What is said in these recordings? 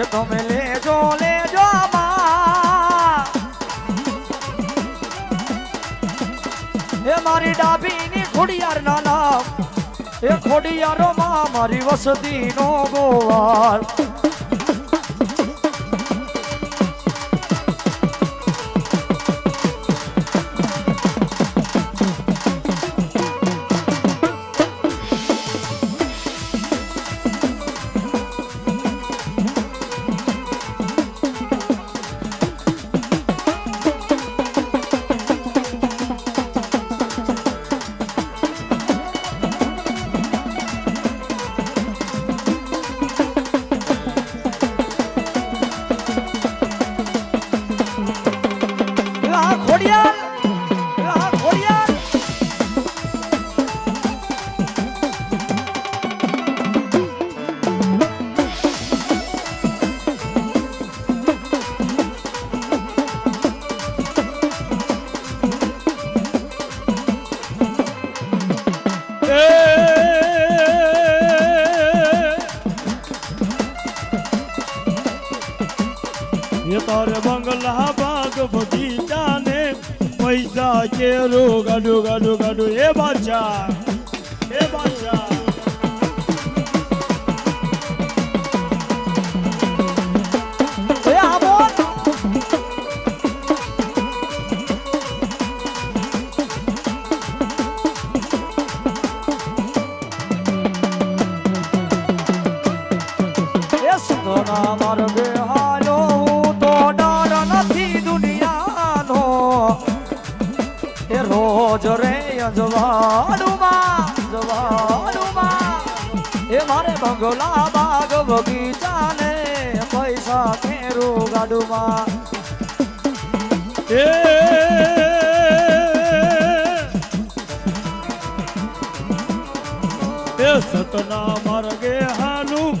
એ તમે લેજો લેજો એ મારી ડાબીની ખોડિયાર ના નામ એ ખોડિયારો માં મારી વસતી નો ગોવાળ બગીચા ને પૈસા કેરો ગાડુ ગાડો ગાડો એ બાદશાહ એ બાદશાહ. રોજ રે એ મારે બંગલા બાગ બગીચા પૈસા કેરું ગાડુમાં. એ સતના માર્ગે હાલું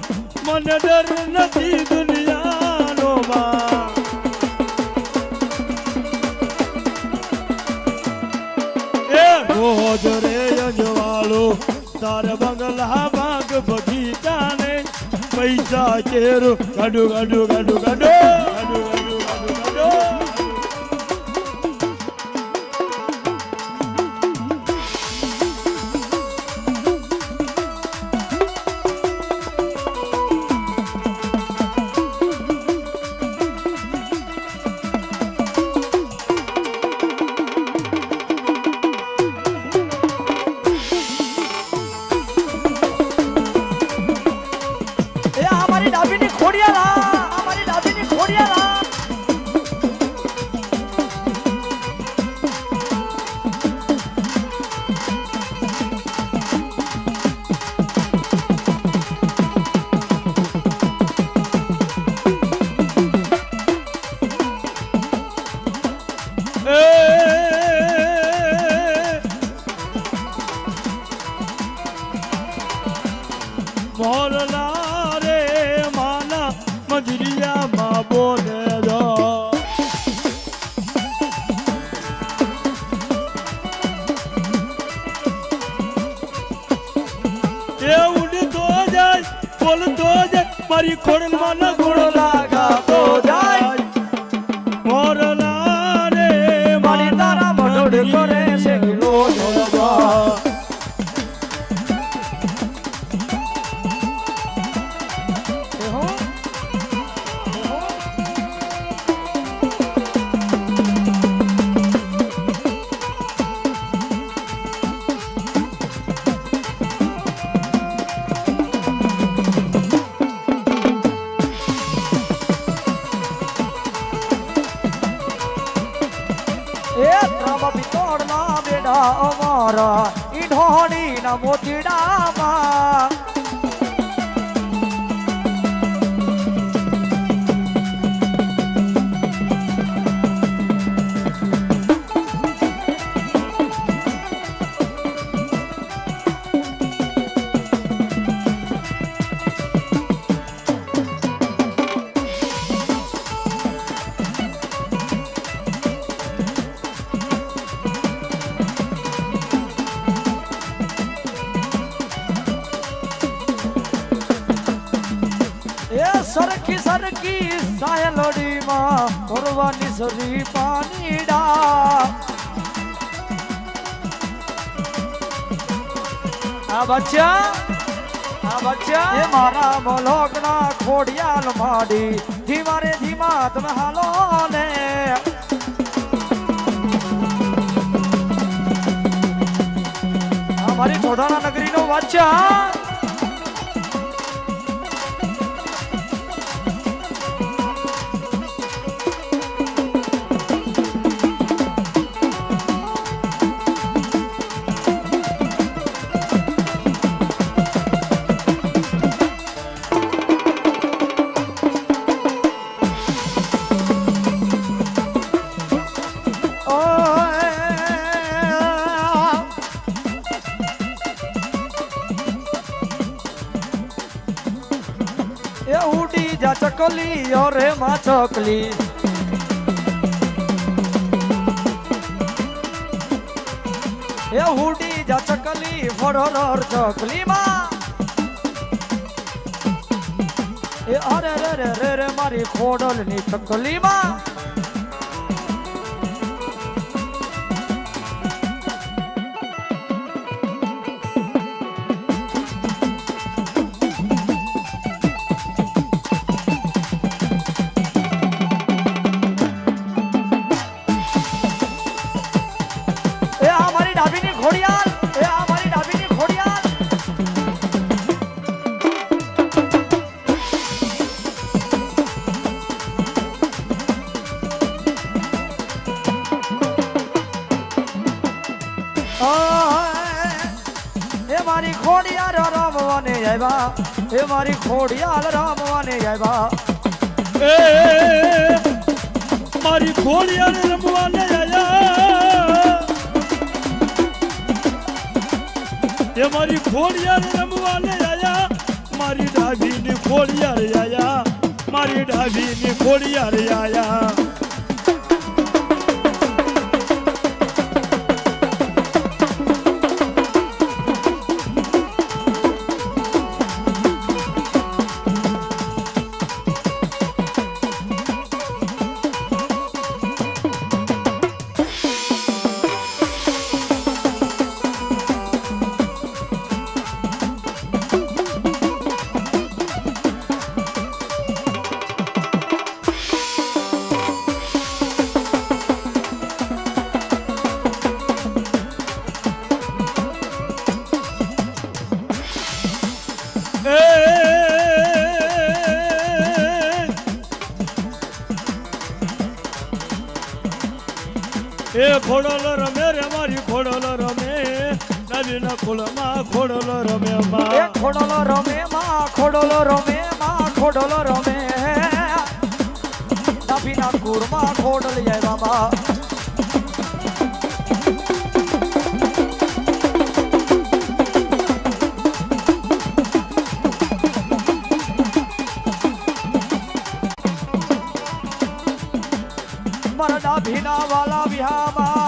મને ડર નથી દુનિયાનો તાર બંગલા બાગ બગીચા ને પૈસા ચેરું ગાડું ગાડું ગાડુ ગાડુ ગાડુ એ અમારી ડાબી ધ્રમ પિત્તોડના બેડા અમારા ઈઢોણીના મોતીડામાં. સરખી સરખી સાયલોડીમાં ભરવાની સરી પાણીડા આ બચ્ચા આ બચ્ચા. એ મારા મોલોકના ખોડિયાલ માડી, ધીમા રે ધીમા તમે હાલો ને. મારી ચોધાના નગરીનો વાચ્યા એ ઉડી જા ચકલી, અરે માં ચકલી. એ ઉડી જા ચકલી ફરર ચકલી માં એ અરે રે રે રે મારી ખોડલ ની ચકલી માં ખોડિયાલ રામવાને આવ્યા. એ મારી ખોડિયાલ રામવાને આવ્યા. એ, મારી ખોડિયાને રમવાને આયા એ મારી ખોડિયાને રમવાને આયા મારી ડાભીની ખોડિયાર આયા મારી ડાભીની ખોડિયાર આયા ખોડલ રમે રે મારી ખોડલ રમે. નદીના ખોળમાં ખોડલ રમે માં ખોડલો રમે માં ખોડલો રમે માં ખોડલ રમે. ડાભીના કુળમાં ખોડલ આવ્યા માં મારા ડાભીના વાલા વિહામાં